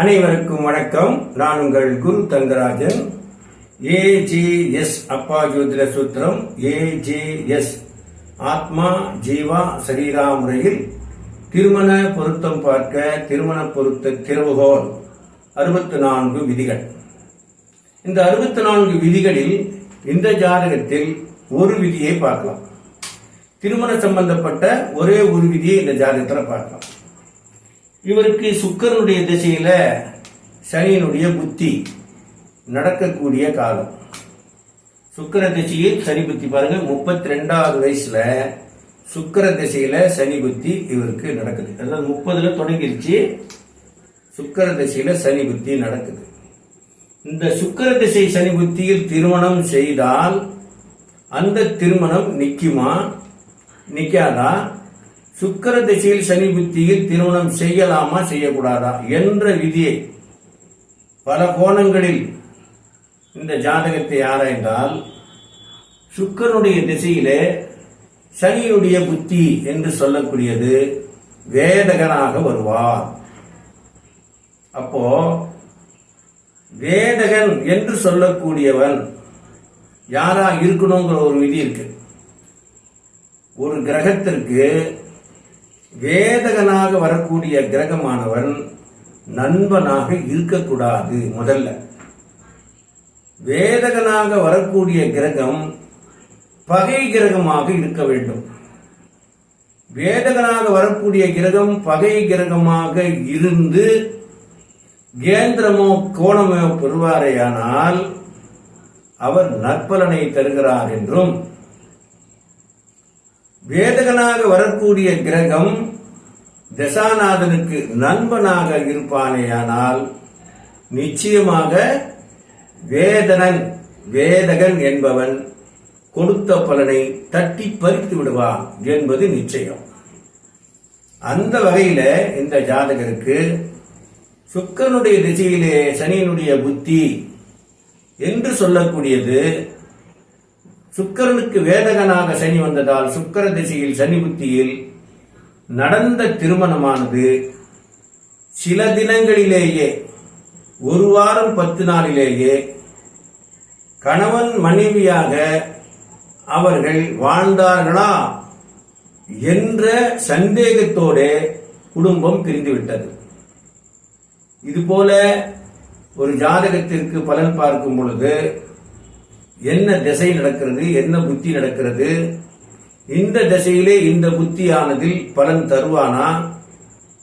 அனைவருக்கும் வணக்கம். நான் உங்கள் குரு தங்கராஜன். ஏஜிஎஸ் அப்பா ஜோதிட சூத்திரம். ஏஜிஎஸ் ஆத்மா ஜீவா சரீரா முறையில் திருமண பொருத்தம் பார்க்க திருமண பொருத்த திறவுகோல் அறுபத்தி நான்கு விதிகள். இந்த அறுபத்தி நான்கு விதிகளில் இந்த ஜாதகத்தில் ஒரு விதியை பார்க்கலாம். திருமண சம்பந்தப்பட்ட ஒரே ஒரு விதியை இந்த ஜாதகத்தில் பார்க்கலாம். இவருக்கு சுக்கரனுடைய திசையில சனியினுடைய புத்தி நடக்கக்கூடிய காலம். சுக்கர திசையில் சனி புத்தி பாருங்க முப்பத்தி ரெண்டாவது வயசுல சுக்கர திசையில சனி புத்தி இவருக்கு நடக்குது. அதாவது முப்பதுல தொடங்கிருச்சு சுக்கர திசையில சனி புத்தி நடக்குது. இந்த சுக்கர திசை சனி புத்தியில் திருமணம் செய்தால் அந்த திருமணம் நிற்குமா நிற்காதா சுக்கர திசையில் சனி புத்தியில் திருமணம் செய்யலாமா செய்யக்கூடாதா என்ற விதியை பல கோணங்களில் இந்த ஜாதகத்தை ஆராய்ந்தால் சுக்கரனுடைய திசையிலே சனியுடைய புத்தி என்று சொல்லக்கூடியது வேதகனாக வருவார். அப்போ வேதகன் என்று சொல்லக்கூடியவன் யாரா இருக்கணுங்கிற ஒரு விதி இருக்கு. ஒரு கிரகத்திற்கு வேதகனாக வரக்கூடிய கிரகமானவன் நண்பனாக இருக்கக்கூடாது முதல்ல. வேதகனாக வரக்கூடிய கிரகம் பகை கிரகமாக இருக்க வேண்டும். வேதகனாக வரக்கூடிய கிரகம் பகை கிரகமாக இருந்து கேந்திரமோ கோணமோ பெறுவாரேயானால் அவர் நற்பலனை தருகிறார் என்றும் வேதகனாக வரக்கூடிய கிரகம் தசாநாதனுக்கு நண்பனாக இருப்பானேயானால் நிச்சயமாக வேதனன் வேதகன் என்பவன் கொடுத்த பலனை தட்டி பறித்து விடுவான் என்பது நிச்சயம். அந்த வகையில இந்த ஜாதகருக்கு சுக்கரனுடைய திசையிலே சனியினுடைய புத்தி என்று சொல்லக்கூடியது சுக்கரனுக்கு வேதகனாக சனி வந்ததால் சுக்கர திசையில் சனி புத்தியில் நடந்த திருமணமானது சில தினங்களிலேயே ஒரு வாரம் பத்து நாளிலேயே கணவன் மனைவியாக அவர்கள் வாழ்ந்தார்களா என்ற சந்தேகத்தோடு குடும்பம் பிரிந்துவிட்டது. இதுபோல ஒரு ஜாதகத்திற்கு பலன் பார்க்கும் பொழுது என்ன திசை நடக்கிறது என்ன புத்தி நடக்கிறது. இந்த திசையிலே இந்த புத்தியானதில் பலன் தருவானா?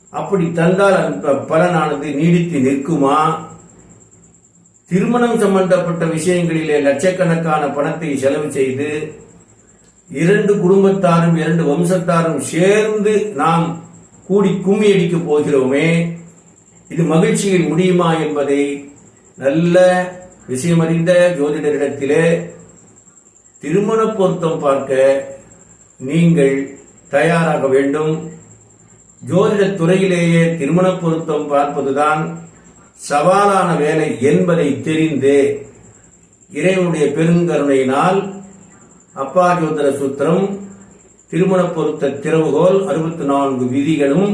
அப்படி தந்தால் அந்த பலனானது நீடித்து நிற்குமா? திருமணம் சம்பந்தப்பட்ட விஷயங்களிலே லட்சக்கணக்கான பணத்தை செலவு செய்து இரண்டு குடும்பத்தாரும் இரண்டு வம்சத்தாரும் சேர்ந்து நாம் கூடி கும்மி அடிக்கப் போகிறோமே. இது மகிழ்ச்சியில் முடியுமா என்பதை நல்ல விஷயமறிந்த ஜோதிடரிடத்திலே திருமண பொருத்தம் பார்க்க நீங்கள் தயாராக வேண்டும். ஜோதிட துறையிலேயே திருமண பொருத்தம் பார்ப்பதுதான் சவாலான வேலை என்பதை தெரிந்து இறைவனுடைய பெருங்கருணையினால் அப்பா ஜோதிட சூத்திரம் திருமண பொருத்த திறவுகோல் அறுபத்தி நான்கு விதிகளும்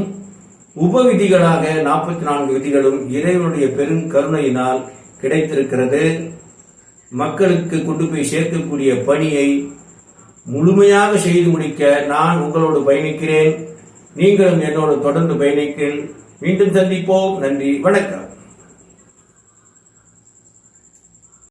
உப விதிகளாக நாற்பத்தி நான்கு விதிகளும் இறைவனுடைய பெருங்கருணையினால் கிடைத்திருக்கிறது. மக்களுக்கு கொண்டு போய் சேர்க்கக்கூடிய பணியை முழுமையாக செய்து முடிக்க நான் உங்களோடு பயணிக்கிறேன். நீங்களும் என்னோடு தொடர்ந்து பயணிக்கிறேன் மீண்டும் சந்திப்போம். நன்றி. வணக்கம்.